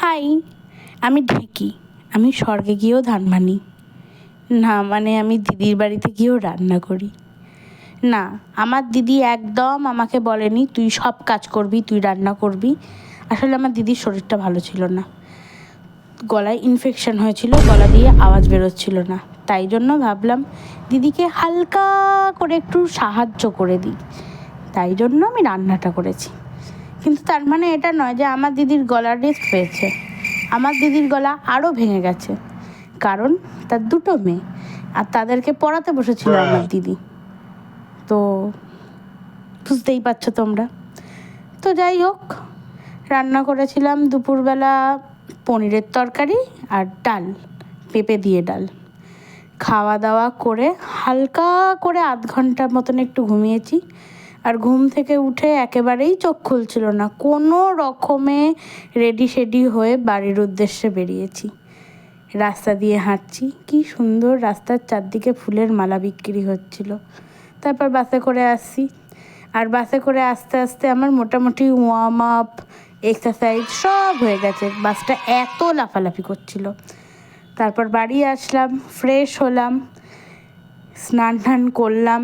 High, আমি ঢেঁকি, আমি স্বর্গে গিয়েও ধান ভানি। না মানে আমি দিদির বাড়িতে গিয়েও রান্না করি। না, আমার দিদি একদম আমাকে বলেনি, তুই সব কাজ করবি, তুই রান্না করবি। আসলে আমার দিদির শরীরটা ভালো ছিল না। গলায় ইনফেকশন হয়েছিল, গলা দিয়ে আওয়াজ বেরোচ্ছিল না। তাই জন্য ভাবলাম, দিদিকে হালকা করে একটু সাহায্য করে দিই। তাই জন্য আমি রান্নাটা করেছি। কিন্তু তার মানে এটা নয় যে আমার দিদির গলা রেস্ট পেয়েছে। আমার দিদির গলা আরও ভেঙে গেছে। কারণ তার দুটো মেয়ে আর তাদেরকে পড়াতে বসেছিল আমার দিদি। তো বুঝতেই পারছ তোমরা। তো যাই হোক রান্না করেছিলাম দুপুরবেলা পনিরের তরকারি আর ডাল পেঁপে দিয়ে ডাল। খাওয়া দাওয়া করে হালকা করে আধ ঘণ্টার মতন একটু ঘুমিয়েছি। আর ঘুম থেকে উঠে একেবারেই চোখ খুলছিল না। কোনো রকমে রেডি শেডি হয়ে বাড়ির উদ্দেশ্যে বেরিয়েছি। রাস্তা দিয়ে হাঁটছি। কি সুন্দর রাস্তার চারদিকে ফুলের মালা বিক্রি হচ্ছিল। তারপর বাসে করে আসছি। আর বাসে করে আস্তে আস্তে আমার মোটামুটি ওয়ার্ম আপ এক্সারসাইজ সব হয়ে গেছে। বাসটা এত লাফালাফি করছিল। তারপর বাড়ি আসলাম ফ্রেশ হলাম স্নান টান করলাম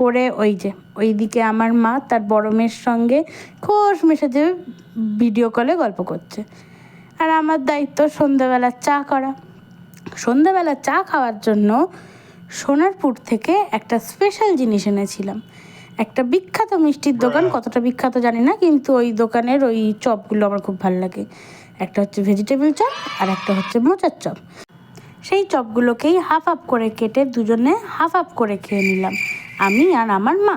করে ওই যে ওইদিকে আমার মা তার বড় মেয়ের সঙ্গে খোশ মেশাতে ভিডিও কলে গল্প করছে। আর আমার দায়িত্ব সন্ধ্যাবেলা চা করা। সন্ধ্যাবেলা চা খাওয়ার জন্য সোনারপুর থেকে একটা স্পেশাল জিনিস এনেছিলাম। একটা বিখ্যাত মিষ্টির দোকান কতটা বিখ্যাত জানি না কিন্তু ওই দোকানের ওই চপগুলো আমার খুব ভালো লাগে। একটা হচ্ছে ভেজিটেবল চপ আর একটা হচ্ছে মোচার চপ। সেই চপগুলোকেই হাফ হাফ করে কেটে দুজনে হাফ হাফ করে খেয়ে নিলাম। আমি আর আমার মা।